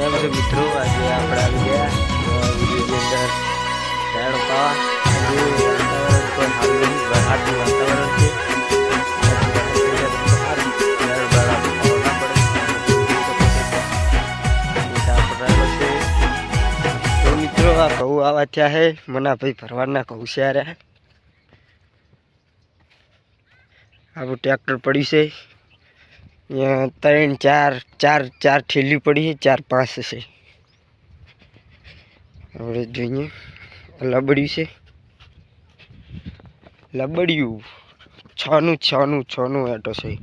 કેમ મિત્રો આજે આપણે આવી ગયા વિડીયોની અંદર ઝાડ પાવા આજે પણ હાલ નહીં વરસાદનું વાતાવરણ છે આ કહું આવા હે છે મના ભાઈ ભરવાડના કહું છે આ આપણું ટ્રેક્ટર પડ્યું છે અહીંયા ત્રણ, ચાર ચાર ચાર ઠેલી પડી છે, ચાર પાંચ છે. આપણે જોઈએ. લબડ્યું છે. લબડ્યું. છનું છનું છનું એટો છે.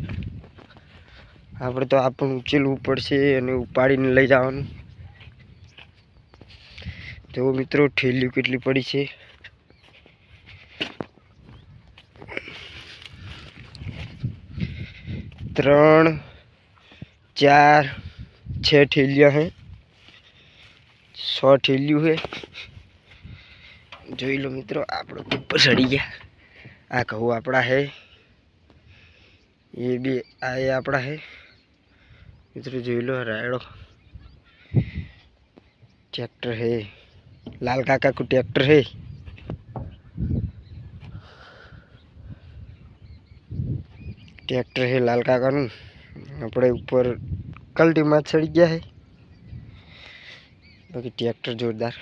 આપણે તો આપણું ઉચેલવું પડશે અને ઉપાડીને લઈ જવાનું. તો મિત્રો ઠેલ્યું કેટલી પડી છે? ત્રણ ચાર છ ઠેલિયા હે છ ઠેલિયું હે જોઈ લો મિત્રો આપણો ઉપર સડી ગયા આ ઘઉં આપણા હે એ બી આ એ આપણા હે મિત્રો જોઈ લો રાયડો ટ્રેક્ટર હે લાલ કાકા કો ટ્રેક્ટર હે ટ્રેક્ટર છે લાલ કાકાનું આપણે ઉપર કલ્ટીમાં જ ચડી ગયા છે બાકી ટ્રેક્ટર જોરદાર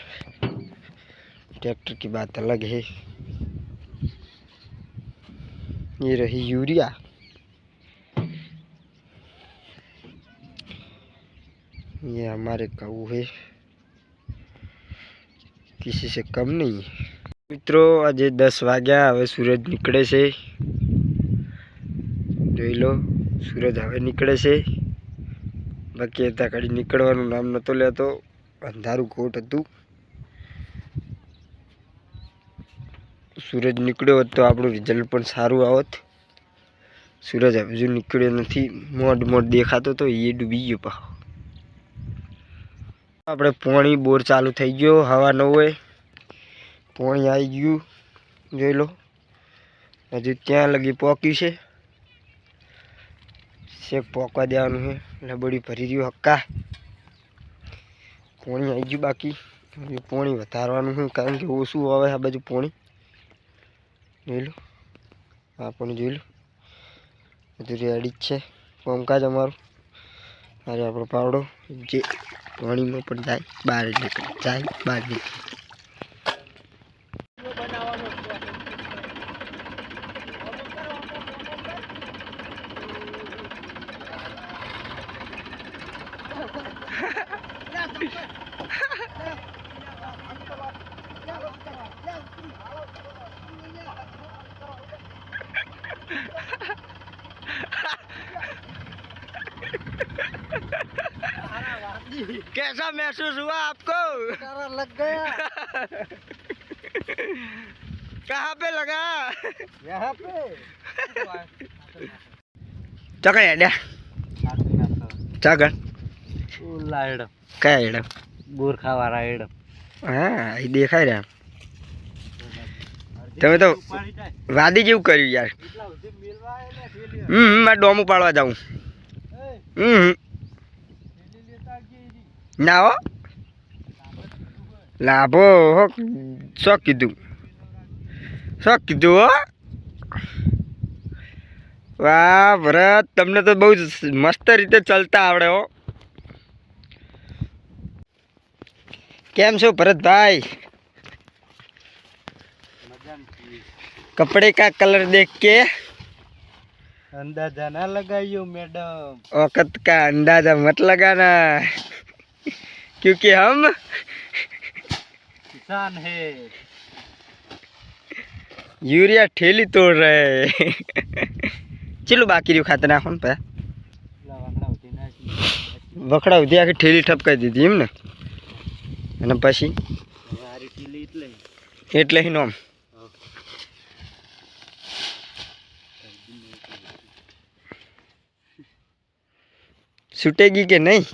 ट्रैक्टर की बात अलग है ये रही यूरिया ये हमारे कऊ है किसी से कम नहीं है મિત્રો આજે દસ વાગ્યા હવે સૂરજ નીકળે છે જોઈ લો, સૂરજ હવે નીકળે છે. બાકી હતા કડી નીકળવાનું નામ નહોતો લેતો, અંધારું કોટ હતું. સૂરજ નીકળ્યો હોત તો આપણું રિઝલ્ટ પણ સારું આવત. સૂરજ હજુ નીકળ્યો નથી મોડ મોડ દેખાતો તો એ ડૂબી ગયો પા આપણે પોણી બોર ચાલુ થઈ ગયો, હવા ન હોય. પોણી આવી ગયું, જોઈ લો. હજુ ત્યાં લગી પોક્યું છે? શેક પોકવા દેવાનું છે. લબડી ભરી રહ્યું હક્કા. પોણી આવી ગયું બાકી. પોણી વધારવાનું છે, કારણ કે ઓછું આવે આ બાજુ પોણી. જોઈ લો. આ પણ જોઈ લો. બધું રેડી જ છે. કામકાજ અમારું. અરે આપણો પાવડો જે પાણીમાં પણ જાય, બહાર નીકળે. જાય, બહાર નીકળે. कैसा महसूस हुआ आपको लग गया कहाँ पे लगा यहाँ पे ચકડ હેડ્યા ચકડ લાઈડ કયા હેડ્યા બુરખા વાળા ઈડ હા એ દેખાય રહ્યા તમે તો વાદી જેવું કર્યું યાર હમ મારે ડોમ ઉપાડવા જાઉં હમ ના હો. લાભો હો શું કીધું. શું કીધું હો. વાહ ભરત તમને તો બહુ મસ્ત રીતે ચાલતા આવડે હો. કેમ છો ભરતભાઈ? કપડે કા કલર દેખ કે? અંદાજા ના લગાવ્યો મેડમ. વખત કા અંદાજા મત લગાના. क्योंकि हम કિસાન હે यूरिया ठेली तोड़ रहे हैं। ચેલું બાકી રહ્યું ખાતર નાખો ને પા વખડા ઉધી આખી ઠેલી ઠપકાઈ દીધી એમ ને અને પછી એટલે હિ નોમ છૂટેગી કે નહીં